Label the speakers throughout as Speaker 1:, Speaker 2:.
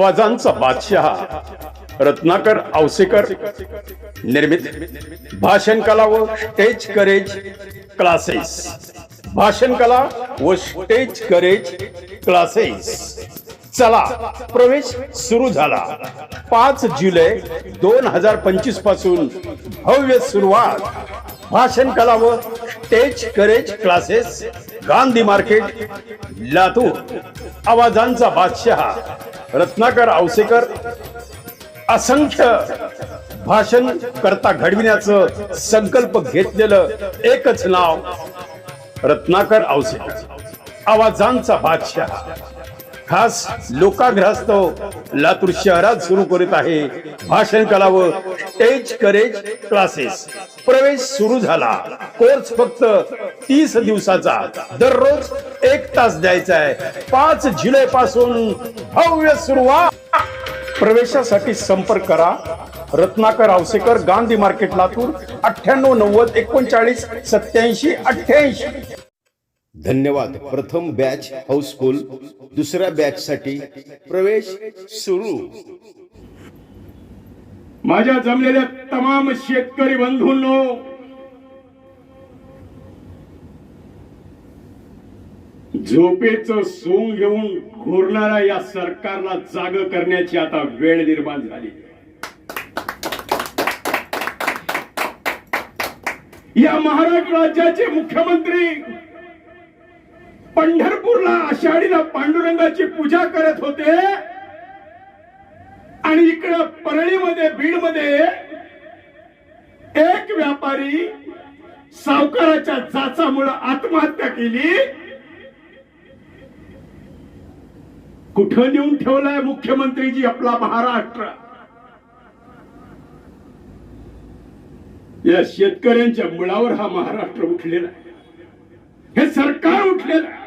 Speaker 1: आवाजांचा बादशहा रत्नाकर औसेकर निर्मित भाषण कला व स्टेज करेज क्लासेस भाषण कला व स्टेज करेज क्लासेस चला प्रवेश सुरू झाला. पाच जुलै दोन हजार पंचवीसपासून भव्य सुरुवात. भाषण कला व stage courage classes Gandhi market Latur. आवाजांचा बादशहा रत्नाकर आवसेकर असंख्य भाषण करता घडविण्याचं संकल्प घेतलेलं एकच नाव रत्नाकर आवसेकर. आवाजांचा बादशहा. खास लोकाग्रस्त लातूर शहरात सुरू करीत आहे भाषण कला व स्टेज करेज क्लासेस प्रवेश सुरू झाला. कोर्स फक्त तीस दिवसाचा. दररोज एक तास द्यायचा आहे. पाच जुलै पासून भव्य सुरुवात. प्रवेशासाठी संपर्क करा. रत्नाकर आवसेकर गांधी मार्केट लातूर अठ्ठ्याण्णव नव्वद एकोणचाळीस सत्याऐंशी अठ्ठ्याऐंशी.
Speaker 2: धन्यवाद. प्रथम बॅच हाऊसफुल दुसऱ्या बॅच साठी प्रवेश सुरू.
Speaker 1: माझ्या जमलेल्या तमाम शेतकरी बंधूंनो झोपेच सोंग घेऊन घोरणाऱ्या या सरकारला जाग करण्याची आता वेळ निर्माण झाली. या महाराष्ट्र राज्याचे मुख्यमंत्री पंढरपूरला आषाढीला पांडुरंगाची पूजा करत होते. आणि इकडं परळीमध्ये बीडमध्ये एक व्यापारी सावकाराच्या जाचामुळे आत्महत्या केली. कुठं नेऊन ठेवलाय मुख्यमंत्रीजी आपला महाराष्ट्र? या शेतकऱ्यांच्या मुळावर हा महाराष्ट्र उठलेला आहे. हे सरकार उठलेलं आहे.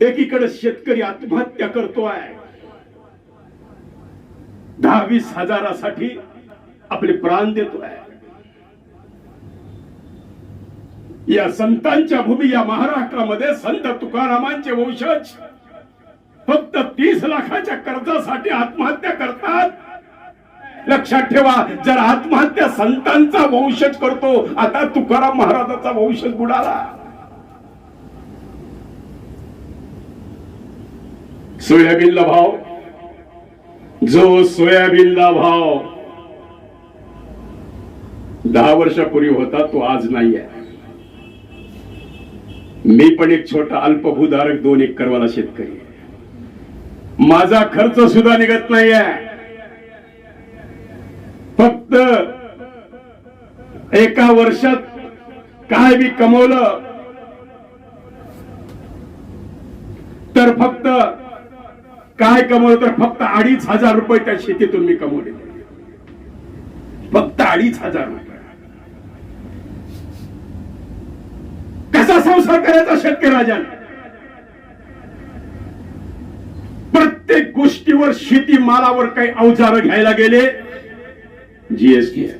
Speaker 1: एकीकडे शेतकरी आत्महत्या करतोय. दहा वीस हजारासाठी आपले प्राण देतोय. या संतांच्या भूमी या महाराष्ट्रामध्ये संत तुकारामांचे वंशज फक्त तीस लाखाच्या कर्जासाठी आत्महत्या करतात. लक्षात ठेवा जर आत्महत्या संतांचा वंशज करतो आता तुकाराम महाराजाचा वंशज बुडाला. सोयाबीनला भाव? जो सोयाबीनला भाव दहा वर्षापूर्वी होता तो आज नाही आहे मी पण एक छोटा अल्पभूधारक दोन एक करवाला शेतकरी माझा खर्च सुद्धा निघत नाहीये. फक्त एका वर्षात काय बी कमवलं तर फक्त काय कमवलं तर फक्त अडीच हजार रुपये त्या शेतीतून मी कमवले. फक्त अडीच हजार रुपये. कसा संसार करायचा शेतकरी राजाने? प्रत्येक गोष्टीवर शेती मालावर काही अवजार घ्यायला गेले जीएसटी आहे.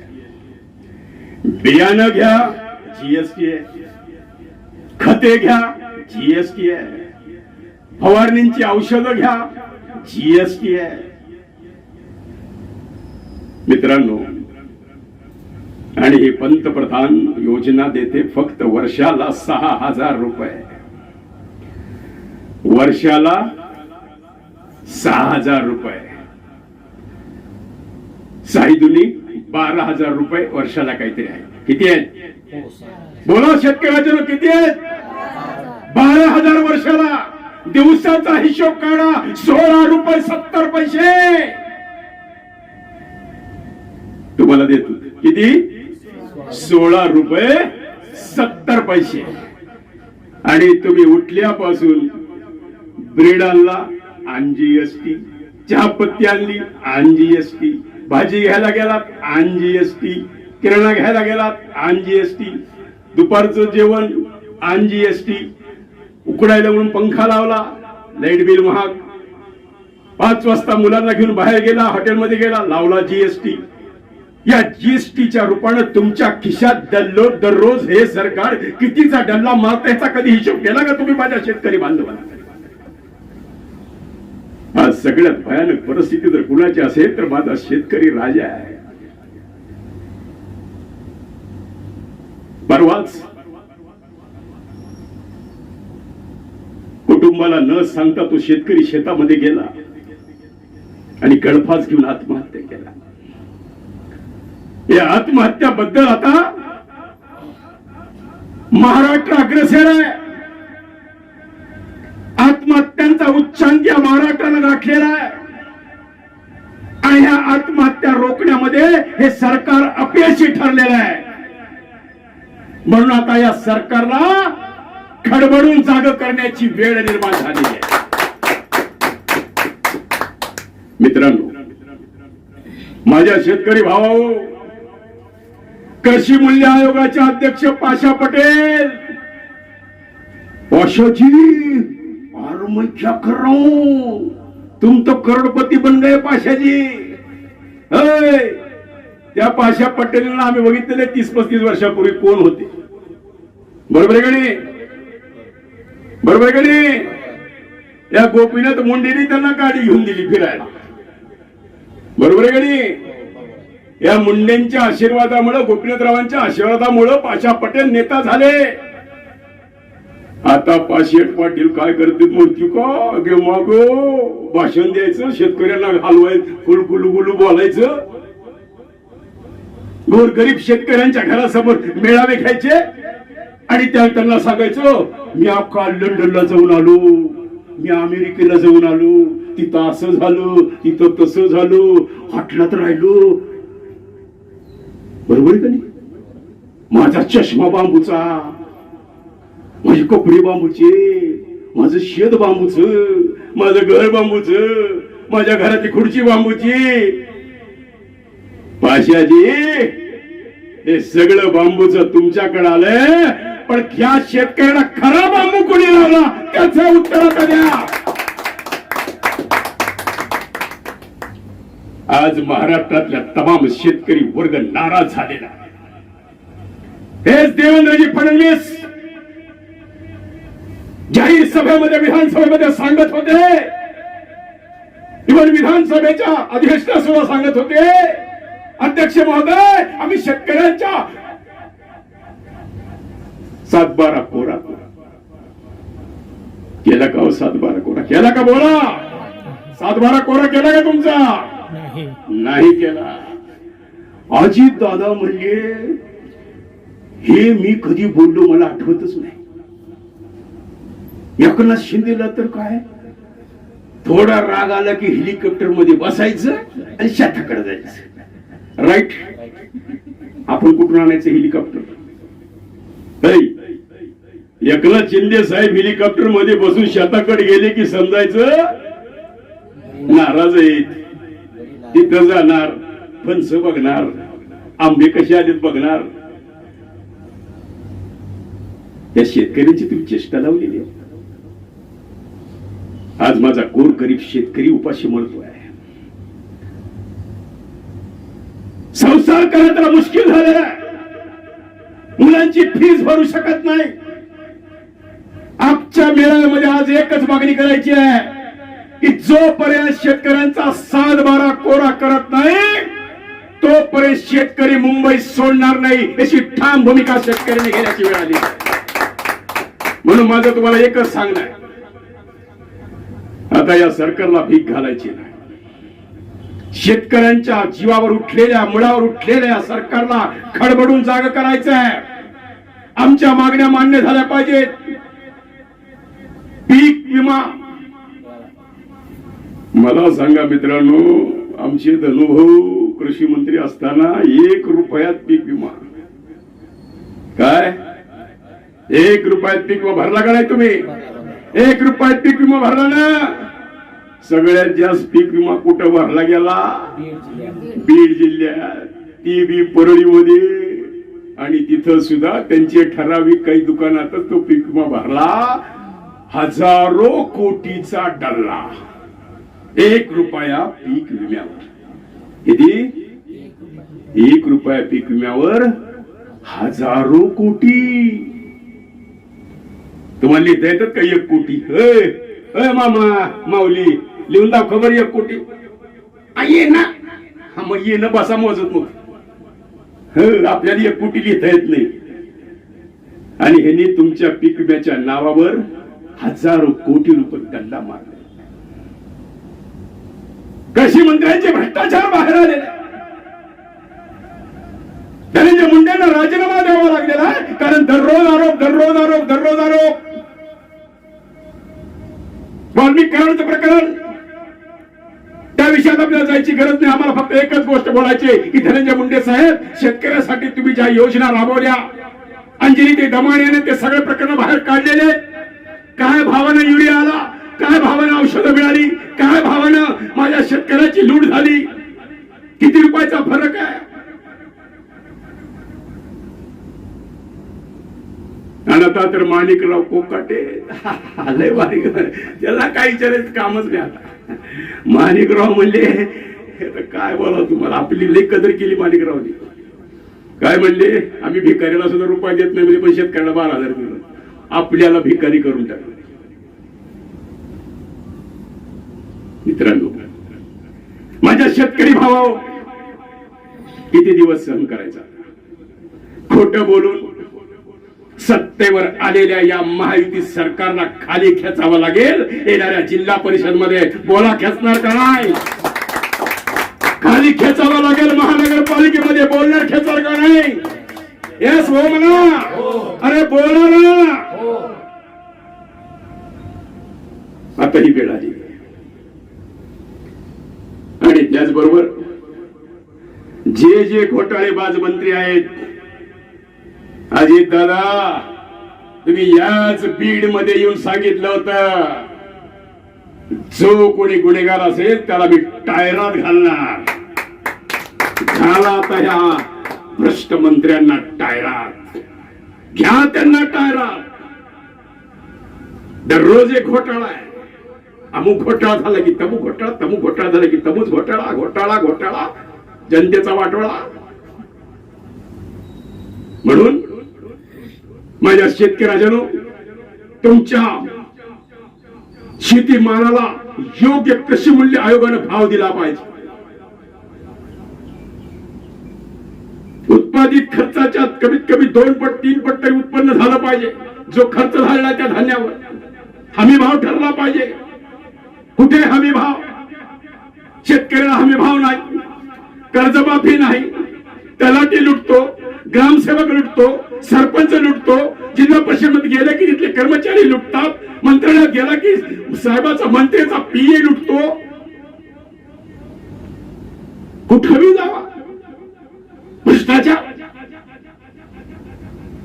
Speaker 1: बियाणं घ्या जीएसटी आहे. खते घ्या जीएसटी आहे. फवारणींची औषधं घ्या जीएसटी आहे. मित्रांनो आणि ही पंतप्रधान योजना देते फक्त वर्षाला सहा हजार रुपये. वर्षाला सहा हजार रुपये. साई दुनी बारा हजार रुपये वर्षाला काहीतरी आहे. किती आहेत? बोला शेतकऱ्याचे किती आहेत? बारा हजार वर्षाला. दिवसाचा हिशोब काढा. सोळा रुपये सत्तर पैसे. तुम्हाला देतो. किती? सोळा रुपये सत्तर पैसे. आणि तुम्ही उठल्यापासून ब्रेड आणला आण जीएसटी चहा पत्ती आणली आण जीएसटी भाजी घ्यायला गेलात आण जीएसटी किराणा घ्यायला गेलात आण जीएसटी दुपारचं जेवण आण जीएसटी उकडायला म्हणून पंखा लावला लाइट बिल महाग. पाच वाजता मुलांना घेऊन बाहेर गेला हॉटेलमध्ये गेला लावला जीएसटी या जीएसटीच्या रूपानं तुमच्या खिशात दल्लो दररोज हे सरकार कितीचा डल्ला मारता याचा कधी हिशोब केला का तुम्ही माझ्या शेतकरी बांधवांना आज सगळ्यात भयानक परिस्थिती जर कुणाची असेल तर माझा शेतकरी राजा आहे. परवाच कुटुंबाला न सांगता तो शेतकरी शेतामध्ये गेला आणि गळफास घेऊन आत्महत्या केला. या आत्महत्याबद्दल आता महाराष्ट्र अग्रसर आहे. आत्महत्यांचा उच्चांक या महाराष्ट्रानं गाठलेला आहे. आणि ह्या आत्महत्या रोखण्यामध्ये हे सरकार अपयशी ठरलेलं आहे. म्हणून आता या सरकारला खडबडून जाग करण्याची वेळ निर्माण झाली आहे. मित्रांनो माझ्या शेतकरी भावाओ कृषी मूल्य आयोगाचे अध्यक्ष पाशा पटेल पाशाजी आरमच्या और तुम तो करोडपती बन गए पाशाजी. त्या पाशा पटेलला आम्ही बघितलेले तीस पस्तीस वर्षापूर्वी कोण होते? बरोबर आहे का नाही? बरोबर आहे का नाही? या गोपीनाथ मुंडेने त्यांना गाडी घेऊन दिली फिरायला. बरोबर आहे का नाही? या मुंडेंच्या आशीर्वादामुळे गोपीनाथरावांच्या आशीर्वादामुळे पाशा पटेल नेता झाले. आता पाशेट पाटील काय करते माहिती का? गे माग भाषण द्यायचं शेतकऱ्यांना हलवायचं फुल गुलू बोलायचं. गोरगरीब शेतकऱ्यांच्या घरासमोर मेळावे घ्यायचे. आणि त्या त्यांना सांगायचं मी अख्खा लंडनला जाऊन आलो. मी अमेरिकेला जाऊन आलो. तिथं असं झालं तिथं तसं झालं. हॉटलात राहिलो. बरोबर का नाही? माझा चष्मा बांबूचा माझे कपडे बांबूचे माझं शेत बांबूच माझं घर बांबूच माझ्या घरातली खुर्ची बांबूची. पाशाजी हे सगळं बांबूच तुमच्याकडे आलंय. पण या शेतकऱ्याला खरा बांबू कोणी लावला? त्याचं उत्तर आता द्या. आज महाराष्ट्रातल्या तमाम शेतकरी वर्ग नाराज झालेला आहे. हेच देवेंद्रजी फडणवीस जाहीर सभेमध्ये विधानसभेमध्ये सांगत होते. इव्हन विधानसभेच्या अधिवेशना सुद्धा सांगत होते. अध्यक्ष महोदय आम्ही शेतकऱ्यांच्या सातबारा कोरा. केला का हो सातबारा कोरा? केला का बोला? सातबारा कोरा केला का तुमचा?
Speaker 3: नाही.
Speaker 1: नाही केला. अजित दादा म्हणजे हे मी कधी बोललो मला आठवतच नाही. एकनाथ शिंदेला तर काय? थोडा राग आला की हेलिकॉप्टरमध्ये बसायचं आणि शेताकडे जायचं. राईट आपण कुठून आणायचं हेलिकॉप्टर. एकनाथ शिंदे साहेब हेलिकॉप्टरमध्ये बसून शेताकडे गेले की समजायचं? नाराज आहेत. तिथं जाणार फणस बघणार आंबे कसे आलेत बघणार. या शेतकऱ्यांची तुम्ही चेष्टा लावलेली आहे. आज माझा गोर गरीब शेतकरी उपाशी मरतोय संसार करायला मुश्किल झालेला मुलांची फीस भरू शकत नाही. आजच्या आज एकच मागणी करायची आहे की जोपर्यंत शेतकऱ्यांचा सात बारा कोरा करत नाही तोपर्यंत शेतकरी मुंबई सोडणार नाही याची ठाम भूमिका शेतकऱ्यांनी घेण्याची वेळ आली. म्हणून माझं तुम्हाला एकच सांगणं आहे. आता या सरकारला भीक घालायची नाही. शेतकऱ्यांच्या जीवावर उठलेल्या मुळावर उठलेल्या सरकारला खडबडून जाग करायचं आहे. आमच्या मागण्या मान्य झाल्या पाहिजेत. पीक विमा. मला सांगा मित्रांनो आमचे धनुभाऊ कृषी मंत्री असताना एक रुपयात पीक विमा. काय? एक रुपयात पीक विमा भरला का नाही तुम्ही? एक रुपयात पीक विमा भरला ना? सगळ्यात जास्त पीक विमा कुठं भरला गेला? बीड जिल्ह्यात. ती बी परळीमध्ये. आणि तिथं सुद्धा त्यांचे ठराविक काही दुकानातच तो पीक विमा भरला. हजारो कोटीचा डल्ला. एक रुपया पीक विम्यावर. किती? एक रुपया पीक विम्यावर हजारो कोटी. तुम्हाला लिहिता येतात का एक कोटी? अय, मामा माऊली लिहून दाव खबर एक कोटी. ये ना. हा मग ये ना बसा मोजत मग. ह आपल्याला एक कोटी लिहिता येत नाही. आणि ह्यांनी तुमच्या पीक विम्याच्या नावावर हजारो कोटी रुपये गल्ला मारले. कृषी मंत्र्यांचे भ्रष्टाचार बाहेर आलेले. धनंजय मुंडेंना राजीनामा द्यावा लागलेला आहे कारण दररोज आरोप दररोज आरोप दररोज आरोप. वाल्मिक कराडचं प्रकरण. त्या विषयात आपल्याला जायची गरज नाही आम्हाला फक्त एकच गोष्ट बोलायची की धनंजय मुंडे साहेब शेतकऱ्यासाठी तुम्ही ज्या योजना राबवल्या अंजली ते दमाण्याने ते सगळे प्रकरण बाहेर काढलेले आहेत. काय भावानं युरिया आला? काय भावानं औषधं मिळाली? काय भावानं माझ्या शेतकऱ्याची लूट झाली? किती रुपयाचा फरक आहे? आणि आता तर माणिकराव कोकाटे. लय भारी त्याला काही विचारायचं कामच नाही आता. माणिकराव म्हणले हे तर काय बोला तुम्हाला? आपली लई कदर केली माणिकरावनी काय म्हणले आम्ही भिकारीला सुद्धा रुपये देत नाही म्हणजे पण शेतकऱ्याला बारा हजार दिले आपल्याला भिकारी करून टाकलं. मित्रांनो माझ्या शेतकरी भावा किती दिवस सहन करायचा? खोट बोलून सत्तेवर आलेल्या या महायुती सरकारला खाली खेचावं लागेल येणाऱ्या जिल्हा परिषदमध्ये बोला खेचणार का नाही? खाली खेचावं लागेल महानगरपालिकेमध्ये बोलणार खेचणार का नाही? येस हो म्हणा. अरे बोला ना. आता ही वेळ आली. आणि त्याचबरोबर जे जे घोटाळेबाज मंत्री आहेत अजित दादा तुम्ही याच बीडमध्ये येऊन सांगितलं होत जो कोणी गुन्हेगार असेल त्याला मी टायरात घालणार. झाला आता ह्या भ्रष्ट मंत्र्यांना टायरात. घ्या त्यांना टायरात. दररोज एक घोटाळा आहे. अमुक घोटाळा झाला की तमुक घोटाळा तमुक घोटाळा झाला की तमूच घोटाळा घोटाळा घोटाळा जनतेचा वाटोळा. म्हणून माझ्या शेतकऱ्याजनो तुमच्या शेतीमालाला योग्य कृषी मूल्य आयोगानं भाव दिला पाहिजे. उत्पादित खर्चाच्या कमीत कमी दोन पट तीन पट तरी उत्पन्न झालं पाहिजे. जो खर्च झालेला त्या धान्यावर. हमी भाव ठरला पाहिजे. कुठे हमी भाव? शेतकऱ्याला हमी भाव नाही. कर्जमाफी नाही. तलाठी लुटतो ग्रामसेवक लुटतो सरपंच लुटतो. जिल्हा परिषदमध्ये गेले की तिथले कर्मचारी लुटतात. मंत्रालयात गेला की साहेबाचा मंत्र्याचा पीए लुटतो. कुठंही जावा? भ्रष्टाचार?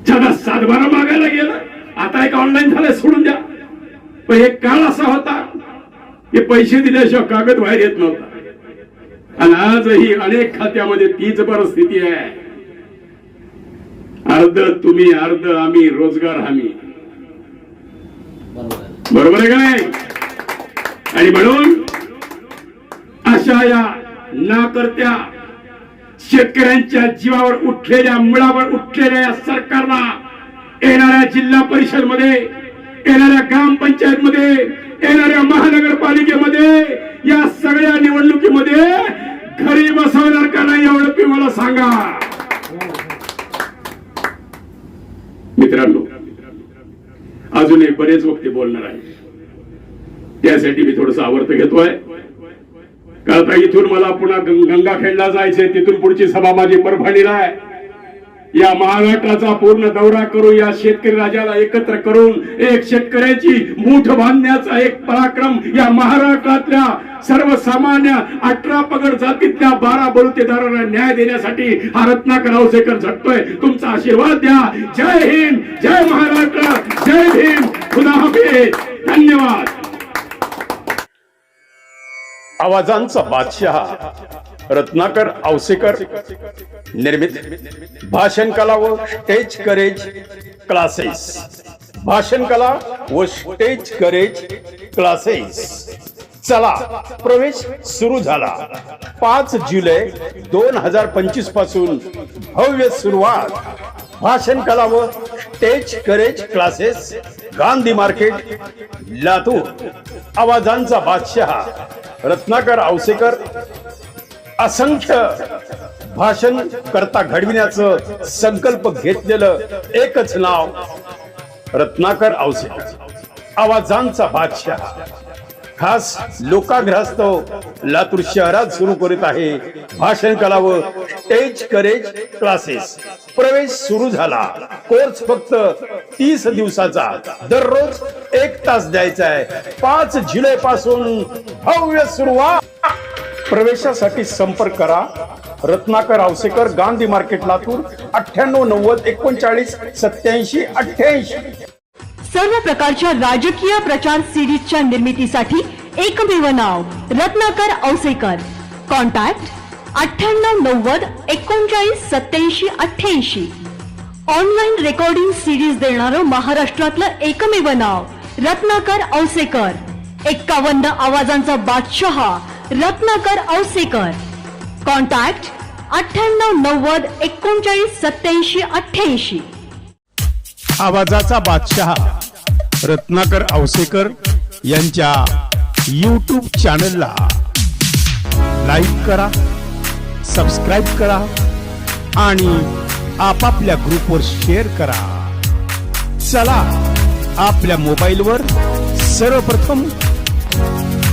Speaker 1: ज्यादा सातबारा मागायला गेला. आता एक ऑनलाईन झालं सोडून द्या. पण एक काळ असा होता की पैसे दिल्याशिवाय कागद बाहेर येत नव्हता. आणि आजही अनेक खात्यामध्ये तीच परिस्थिती आहे. अर्ध तुम्ही अर्ध आम्ही रोजगार हमी. बरोबर आहे का नाही? आणि म्हणून अशा या नाकर्त्या शेतकऱ्यांच्या जीवावर उठलेल्या मुळावर उठलेल्या या सरकारला येणाऱ्या जिल्हा परिषदमध्ये येणाऱ्या ग्रामपंचायत मध्ये येणाऱ्या महानगरपालिकेमध्ये या सगळ्या निवडणुकीमध्ये घरी बसवणार का नाही एवढं तुम्ही मला सांगा. मित्रांनो अजूनही बरेच वक्ते बोलणार आहे त्यासाठी मी थोडस आवर्त घेतोय. का आता इथून मला पुन्हा गंगाखेडला जायचंय तिथून पुढची सभा माझी परभणीला आहे. या महाराष्ट्राचा पूर्ण दौरा करू या शेतकरी राजाला एकत्र करून एक शेतकऱ्याची मूठ बांधण्याचा एक पराक्रम या महाराष्ट्रातल्या सर्वसामान्य अठरा पगड जातीतल्या बारा बलुतेदारांना न्याय देण्यासाठी हा रत्नाकर औसेकर झटतोय. तुमचा आशीर्वाद द्या. जय हिंद जय महाराष्ट्र जय भीम. खुदा हाफिज. धन्यवाद.
Speaker 3: आवाजांचा बादशहा. रत्नाकर औसेकर निर्मित भाषण कला व स्टेज करेज क्लासेस. भाषण कला व स्टेज करेज क्लासेस. चला प्रवेश सुरू झाला. पाच जुलै दोन हजार पंचवीसपासून भव्य सुरुवात. भाषण कला व stage courage classes
Speaker 1: Gandhi market Latur. आवाजांचा बादशहा रत्नाकर औसेकर असंख्य भाषण करता घडविण्याचं संकल्प घेतलेलं एकच नाव रत्नाकर औसे. आवाजांचा बादशहा. खास लोकाग्रहास्तव लातूर शहरात सुरू करीत आहे भाषण कला व स्टेज करेज क्लासेस. प्रवेश सुरू झाला. कोर्स फक्त तीस दिवसाचा. दररोज एक तास द्यायचा आहे. पाच जुलै पासून भव्य सुरुवात. प्रवेशासाठी संपर्क करा. रत्नाकर आवसेकर गांधी मार्केट लातूर. अठ्ठ्याण्णव नव्वद एकोणचाळीस सत्याऐंशी अठ्ठ्याऐंशी.
Speaker 4: सर्व प्रकारच्या राजकीय प्रचार सिरीजच्या निर्मितीसाठी एकमेव नाव रत्नाकर औसेकर कॉन्टॅक्ट अठ्ठ्याण्णव नव्वद एकोणचाळीस सत्याऐंशी अठ्ठ्याऐंशी. ऑनलाईन रेकॉर्डिंग सिरीज देणारं महाराष्ट्रातलं एकमेव नाव रत्नाकर औसेकर एक्कावन्न आवाजांचा बादशहा रत्नाकर औसेकर. कॉन्टॅक्ट अठ्ठ्याण्णव नव्वद एकोणचाळीस सत्याऐंशी अठ्ठ्याऐंशी.
Speaker 1: आवाजाचा बादशहा रत्नाकर औसेकर यांच्या यूट्यूब चॅनलला लाईक करा सबस्क्राईब करा आणि आपापल्या ग्रुपवर शेअर करा. चला आपल्या मोबाईलवर सर्वप्रथम